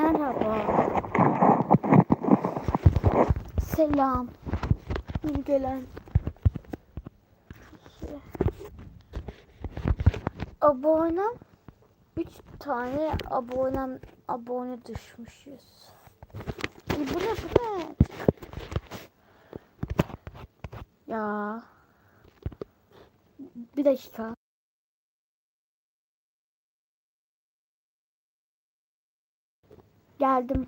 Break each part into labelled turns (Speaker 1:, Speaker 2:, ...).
Speaker 1: Merhaba. Selam. Yeni gelen. Abonem 3 tane abonem abone düşmüşüz. E bu ne bu ne? Ya. Bir dakika. Geldim.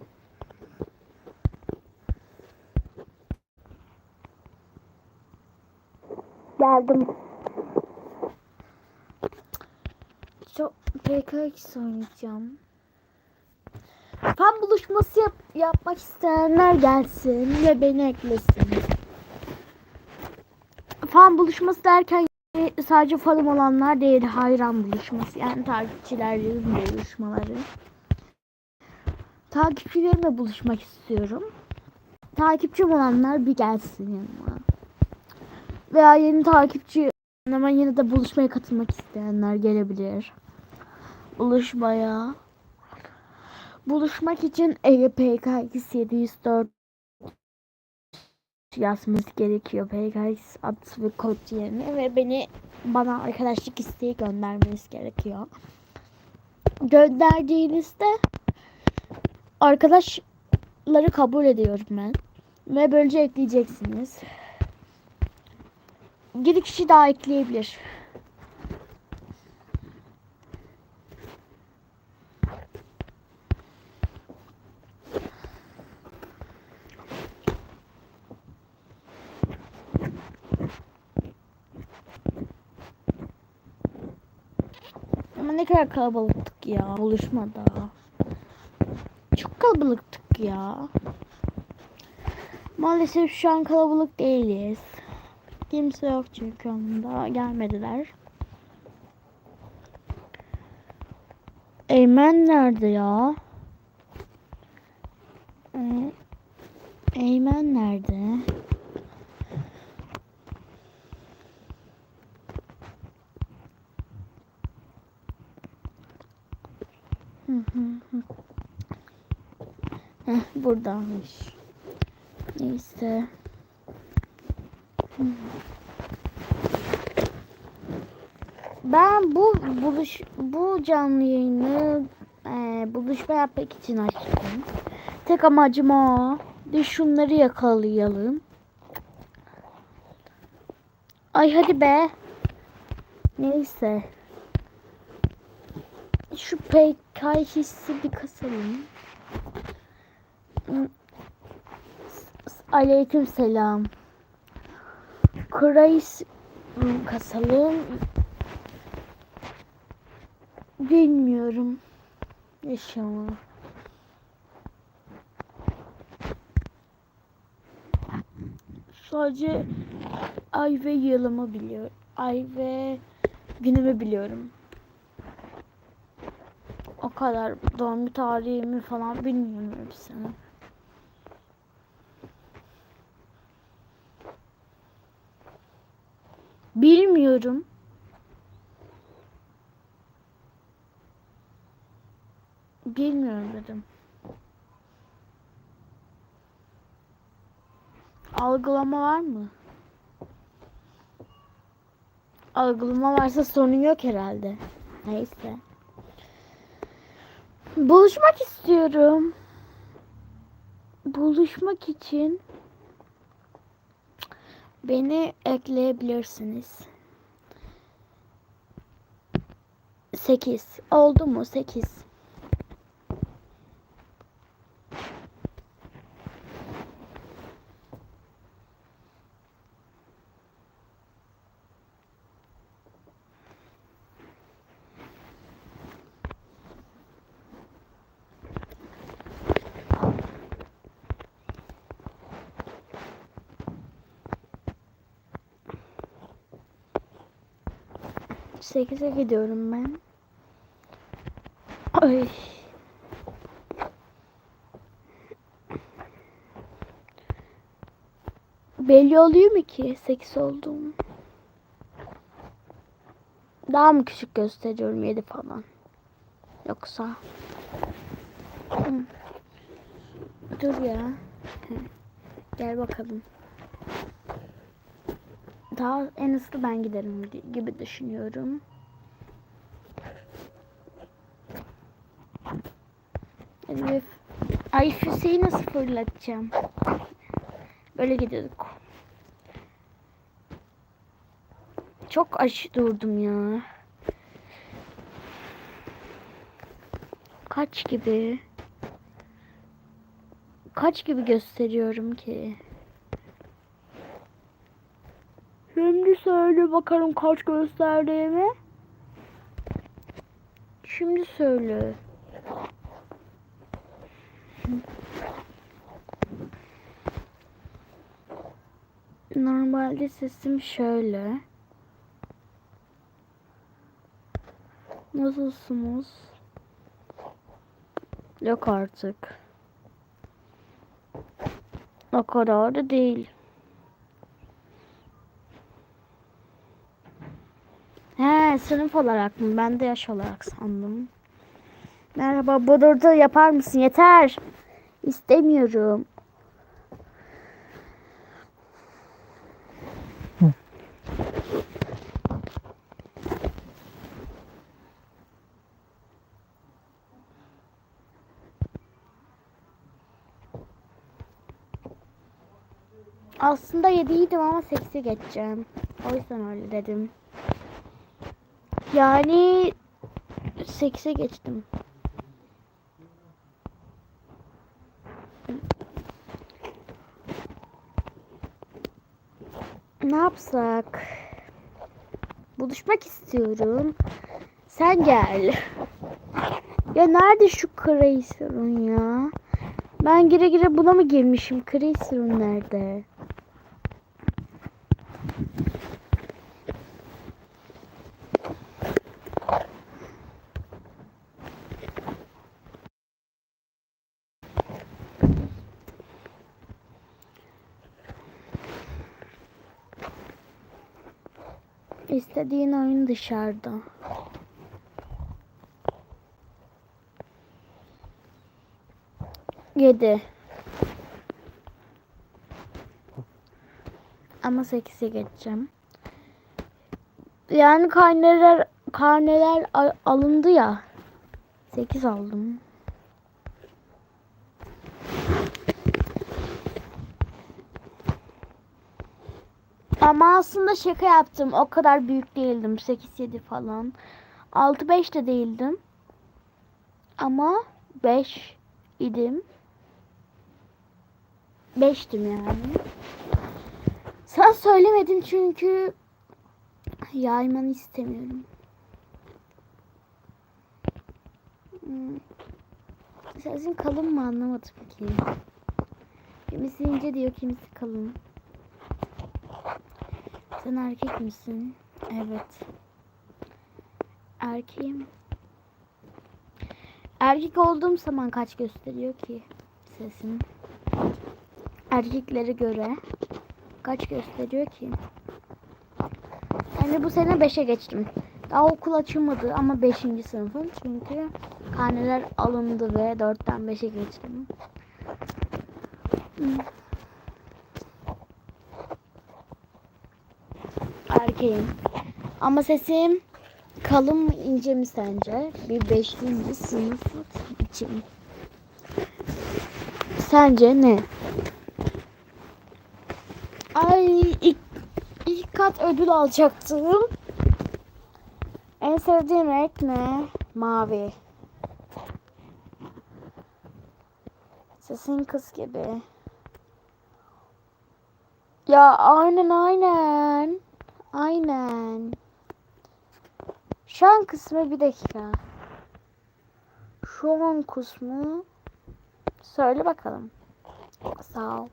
Speaker 1: Geldim. Çok PKX oynayacağım. Fan buluşması yap yapmak isteyenler gelsin ve beni eklesin. Fan buluşması derken sadece fanım olanlar değil, hayran buluşması. Yani takipçilerin buluşmaları. Takipçilerimle buluşmak istiyorum. Takipçim olanlar bir gelsin yanıma. Veya yeni takipçi ama yine de buluşmaya katılmak isteyenler gelebilir. Buluşmaya. Buluşmak için Ege PKX 704 yazması gerekiyor PKX ad ve kod yerine ve beni bana arkadaşlık isteği göndermeniz gerekiyor. Gönderdiğinizde arkadaşları kabul ediyorum ben. Ve böylece ekleyeceksiniz. Bir kişi daha ekleyebilir. Ama ne kadar kalabalıktık ya buluşmada. Kalabalıktık ya. Maalesef şu an kalabalık değiliz. Kimse yok çünkü yanımda. Gelmediler. Eymen nerede ya? Ee, Eymen nerede? Hı. Heh, buradaymış. Neyse. Ben bu buluş bu canlı yayını e, buluşma yapmak için açtım. Tek amacım o. Bir şunları yakalayalım. Ay hadi be. Neyse. Şu PK hissi bir kasalım. Aleyküm selam. Kreis kasalım. Bilmiyorum. İnşallah. Sadece ay ve yılımı biliyorum. Ay ve günümü biliyorum. O kadar doğum tarihimi falan bilmiyorum hepsini. Bilmiyorum. Bilmiyorum dedim. Algılama var mı? Algılama varsa sorun yok herhalde. Neyse. Buluşmak istiyorum. Buluşmak için beni ekleyebilirsiniz. 8 oldu mu? 8 8'e gidiyorum ben. Ay. Belli oluyor mu ki 8 olduğum? Daha mı küçük gösteriyorum 7 falan? Yoksa Hı. Dur ya. Gel bakalım. Daha en hızlı ben giderim gibi düşünüyorum. Elif. Ay füzeyi nasıl fırlatacağım? Böyle gidiyorduk. Çok aç durdum ya. Kaç gibi? Kaç gibi gösteriyorum ki? Şimdi söyle bakalım kaç gösterdiğimi. Şimdi söyle. Normalde sesim şöyle. Nasılsınız? Yok artık. O kadar da değil. He sınıf olarak mı? Ben de yaş olarak sandım. Merhaba burada yapar mısın? Yeter. İstemiyorum. Aslında 7'ydim ama 8'e geçeceğim. O yüzden öyle dedim. Yani 8'e geçtim. Ne yapsak? Buluşmak istiyorum. Sen gel. Ya nerede şu Cracer'ın ya? Ben gire gire buna mı girmişim? Cracer'ın nerede? İstediğin oyun dışarıda. Yedi. Ama sekize geçeceğim. Yani karneler karneler al- alındı ya. Sekiz aldım. Ama aslında şaka yaptım. O kadar büyük değildim. 8-7 falan. 6-5 de değildim. Ama 5 idim. 5'tim yani. Sen söylemedin çünkü yaymanı istemiyorum. Hmm. Sesin kalın mı anlamadım ki. Kimisi ince diyor, kimisi kalın. Sen erkek misin? Evet. Erkeğim. Erkek olduğum zaman kaç gösteriyor ki sesim? Erkeklere göre kaç gösteriyor ki? Yani bu sene 5'e geçtim. Daha okul açılmadı ama 5. sınıfım. Çünkü karneler alındı ve 4'ten 5'e geçtim. Hmm. Erkeğim. Ama sesim kalın mı ince mi sence? Bir beşinci sınıf için. Sence ne? Ay ilk, ilk kat ödül alacaktım. En sevdiğim renk ne? Mavi. Sesin kız gibi. Ya aynen aynen. Aynen. Şu an kısmı bir dakika. Şu an kısmı söyle bakalım. Sağ ol.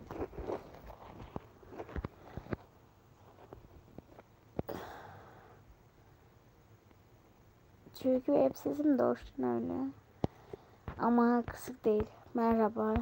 Speaker 1: Çünkü hep sesim doğuştan öyle. Ama kısık değil. Merhaba.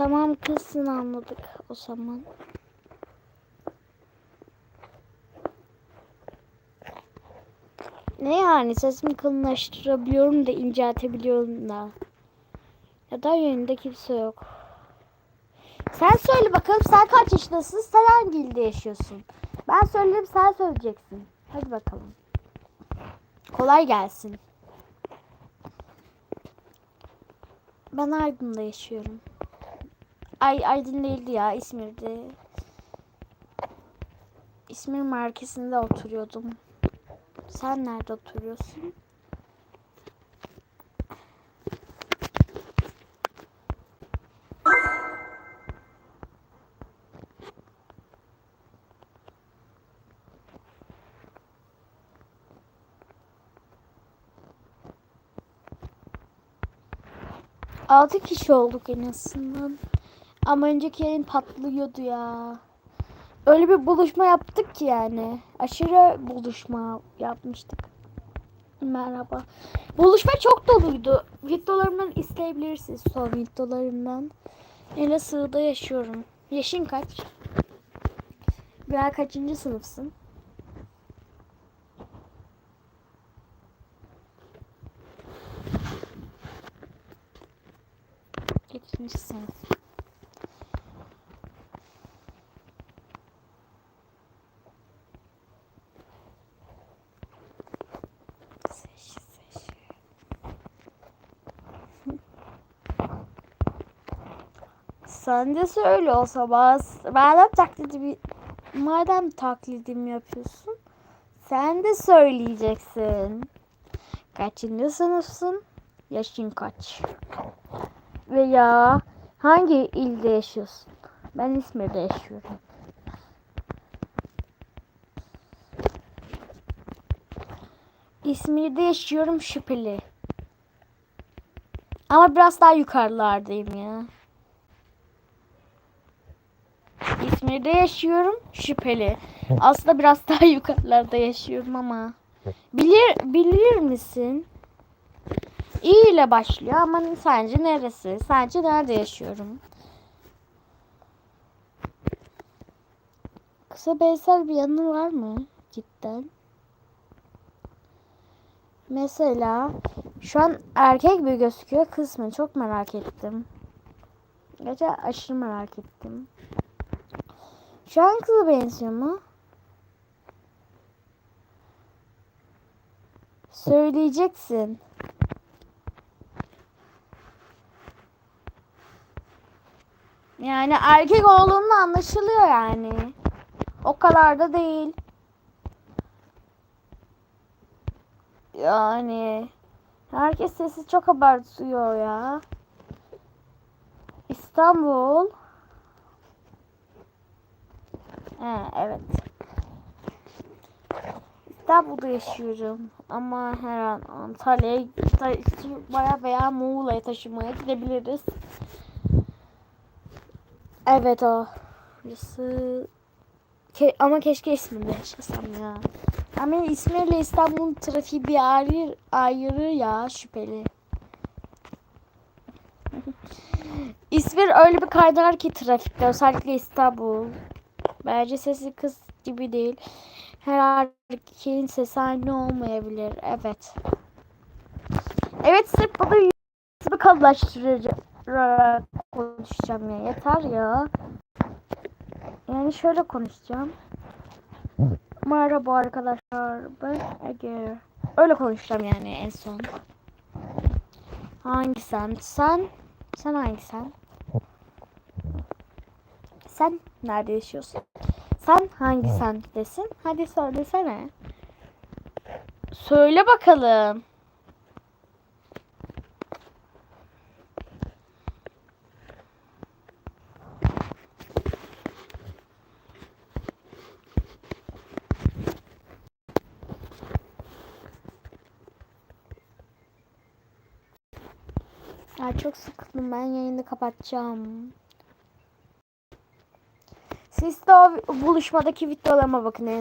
Speaker 1: Tamam kızsın anladık o zaman. Ne yani sesimi kalınlaştırabiliyorum da inceltebiliyorum da. Ya da yönünde kimse yok. Sen söyle bakalım sen kaç yaşındasın? Sen hangi ilde yaşıyorsun? Ben söylerim sen söyleyeceksin. Hadi bakalım. Kolay gelsin. Ben Aydın'da yaşıyorum. Ay Aydın değildi ya İzmir'de. İzmir merkezinde oturuyordum. Sen nerede oturuyorsun? Altı kişi olduk en azından. Ama önceki yayın patlıyordu ya. Öyle bir buluşma yaptık ki yani. Aşırı buluşma yapmıştık. Merhaba. Buluşma çok doluydu. Videolarımdan isteyebilirsiniz son videolarımdan. Sığda yaşıyorum. Yaşın kaç? Veya kaçıncı sınıfsın? İkinci sınıf. Sen de söyle o zaman. Madem taklidimi, madem taklidimi yapıyorsun, sen de söyleyeceksin. Kaçıncı sınıfsın? Yaşın kaç? Veya hangi ilde yaşıyorsun? Ben İzmir'de yaşıyorum. İzmir'de yaşıyorum şüpheli. Ama biraz daha yukarılardayım ya. İzmir'de yaşıyorum şüpheli. Aslında biraz daha yukarılarda yaşıyorum ama. Bilir bilir misin? İ ile başlıyor ama sence neresi? Sence nerede yaşıyorum? Kısa bensel bir yanı var mı? Cidden. Mesela şu an erkek bir gözüküyor. Kız mı? Çok merak ettim. Gerçi aşırı merak ettim. Şu an kıza benziyor mu? Söyleyeceksin. Yani erkek olduğunda anlaşılıyor yani. O kadar da değil. Yani herkes sesi çok abartıyor ya. İstanbul. Evet. İstanbul'da yaşıyorum. Ama her an Antalya'ya taşımaya veya Muğla'ya taşımaya gidebiliriz. Evet o. Burası Ke- ama keşke İzmir'de yaşasam ya. Ama İzmir'le İstanbul'un trafiği bir ayrı, ayrı ya şüpheli. İzmir öyle bir kaynar ki trafikte özellikle İstanbul. Bence sesi kız gibi değil. Her erkeğin sesi aynı olmayabilir. Evet. Evet sırf bunu yüzümü kalınlaştırarak konuşacağım ya. Yeter ya. Yani şöyle konuşacağım. Merhaba arkadaşlar. Ben Ege. Öyle konuşacağım yani en son. Hangi sen? Sen? Sen hangi sen? Sen nerede yaşıyorsun? Sen hangi sen desin? Hadi söylesene. Söyle bakalım. Ya çok sıkıldım ben yayını kapatacağım. Siz de o buluşmadaki videolarıma bakın en